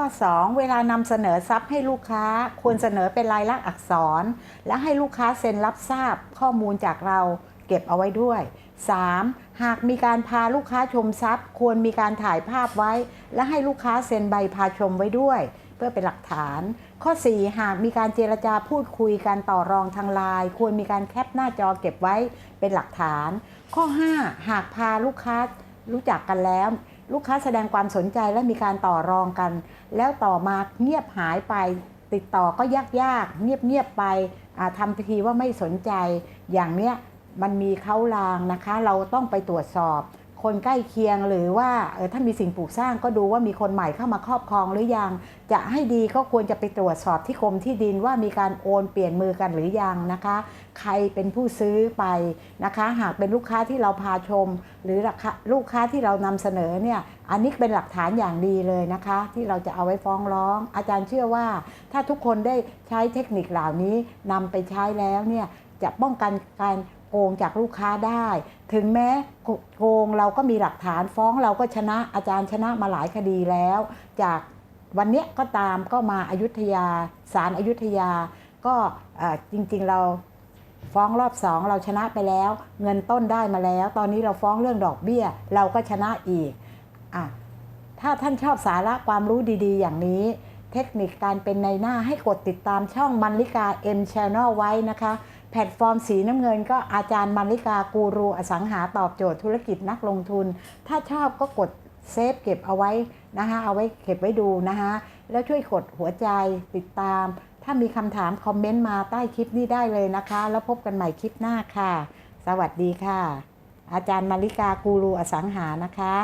ข้อ 2 เวลานำเสนอทรัพย์ให้ลูกค้าควรเสนอเป็นลายลักษณ์อักษร และให้ลูกค้าเซ็นรับทราบข้อมูลจากเราเก็บเอาไว้ด้วย 3. หากมีการพาลูกค้าชมทรัพย์ ควรมีการถ่ายภาพไว้ และให้ลูกค้าเซ็นใบพาชมไว้ด้วย เพื่อเป็นหลักฐาน ข้อ 4 หากมีการเจรจาพูดคุยกันต่อรองทางไลน์ควรมีการแคปหน้าจอเก็บไว้เป็นหลักฐาน ข้อ 5 หากพาลูกค้ารู้จักกันแล้ว ลูกค้าแสดงความสนใจและมีการต่อรองกัน แล้วต่อมาเงียบหายไป ติดต่อก็ยากยากเงียบเงียบไปทำพิธีว่าไม่สนใจ อย่างเนี้ยมันมีเขาลางนะคะ เราต้องไปตรวจสอบ คนใกล้เคียงหรือว่าเออถ้ามีสิ่งปลูกสร้างก็ดูว่ามีคนใหม่เข้ามาครอบครองหรือยัง จะให้ดีก็ควรจะไปตรวจสอบที่กรมที่ดินว่ามีการโอนเปลี่ยนมือกันหรือยังนะคะ ใครเป็นผู้ซื้อไปนะคะ หากเป็นลูกค้าที่เราพาชม หรือลูกค้าที่เรานำเสนอเนี่ยอันนี้เป็นหลักฐานอย่างดีเลยนะคะ ที่เราจะเอาไว้ฟ้องร้อง อาจารย์เชื่อว่า ถ้าทุกคนได้ใช้เทคนิคเหล่านี้นำไปใช้แล้วเนี่ยจะป้องกันการ โกงจากลูกค้าได้ ถึงแม้โกงเราก็มีหลักฐานฟ้องเราก็ชนะอาจารย์ชนะมาหลายคดีแล้ว จากวันเนี้ยก็ตามก็มาอายุทยาศาลอายุทยา ก็จริงๆเราฟ้องรอบสองเราชนะไปแล้ว เงินต้นได้มาแล้ว ตอนนี้เราฟ้องเรื่องดอกเบี้ย เราก็ชนะอีกอะถ้าท่านชอบสาระความรู้ดีๆ อย่างนี้ เทคนิคการเป็นในหน้าให้กดติดตามช่องมันลิกา M Channel ไว้นะคะ พลตฟอร์มสีน้ำเงินก็อาจารย์มันลิกากูรูอสังหาตอบโจทย์ธุรกิจนักลงทุน ถ้าชอบก็กดเซฟเก็บเอาไว้นะคะเอาไว้เก็บไว้ดูนะคะแล้วช่วยกดหัวใจติดตาม ถ้ามีคำถามคอมเมนต์มาใต้คลิปนี้ได้เลยนะคะ แล้วพบกันใหม่คลิปหน้าค่ะ สวัสดีค่ะ อาจารย์มาริกากูรูอสังหานะคะ